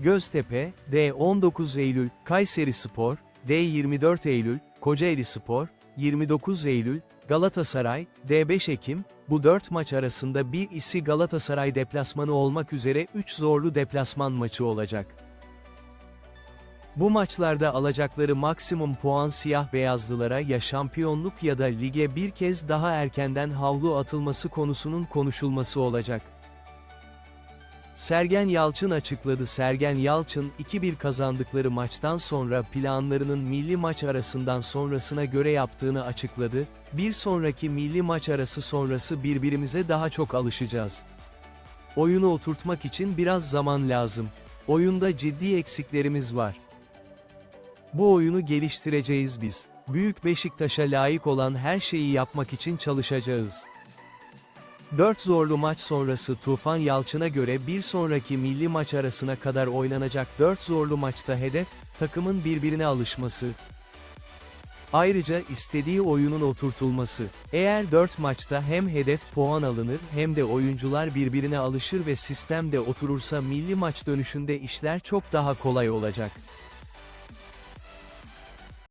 Göztepe, D 19 Eylül, Kayseri Spor, D 24 Eylül, Kocaeli Spor, 29 Eylül, Galatasaray, D 5 Ekim, bu 4 maç arasında bir isi Galatasaray deplasmanı olmak üzere 3 zorlu deplasman maçı olacak. Bu maçlarda alacakları maksimum puan siyah beyazlılara ya şampiyonluk ya da lige bir kez daha erkenden havlu atılması konusunun konuşulması olacak. Sergen Yalçın açıkladı. Sergen Yalçın, 2-1 kazandıkları maçtan sonra planlarının milli maç arasından sonrasına göre yaptığını açıkladı. Bir sonraki milli maç arası sonrası birbirimize daha çok alışacağız. Oyunu oturtmak için biraz zaman lazım. Oyunda ciddi eksiklerimiz var. Bu oyunu geliştireceğiz biz. Büyük Beşiktaş'a layık olan her şeyi yapmak için çalışacağız. 4 zorlu maç sonrası Tufan Yalçın'a göre bir sonraki milli maç arasına kadar oynanacak 4 zorlu maçta hedef, takımın birbirine alışması. Ayrıca istediği oyunun oturtulması. Eğer 4 maçta hem hedef puan alınır hem de oyuncular birbirine alışır ve sistem de oturursa milli maç dönüşünde işler çok daha kolay olacak.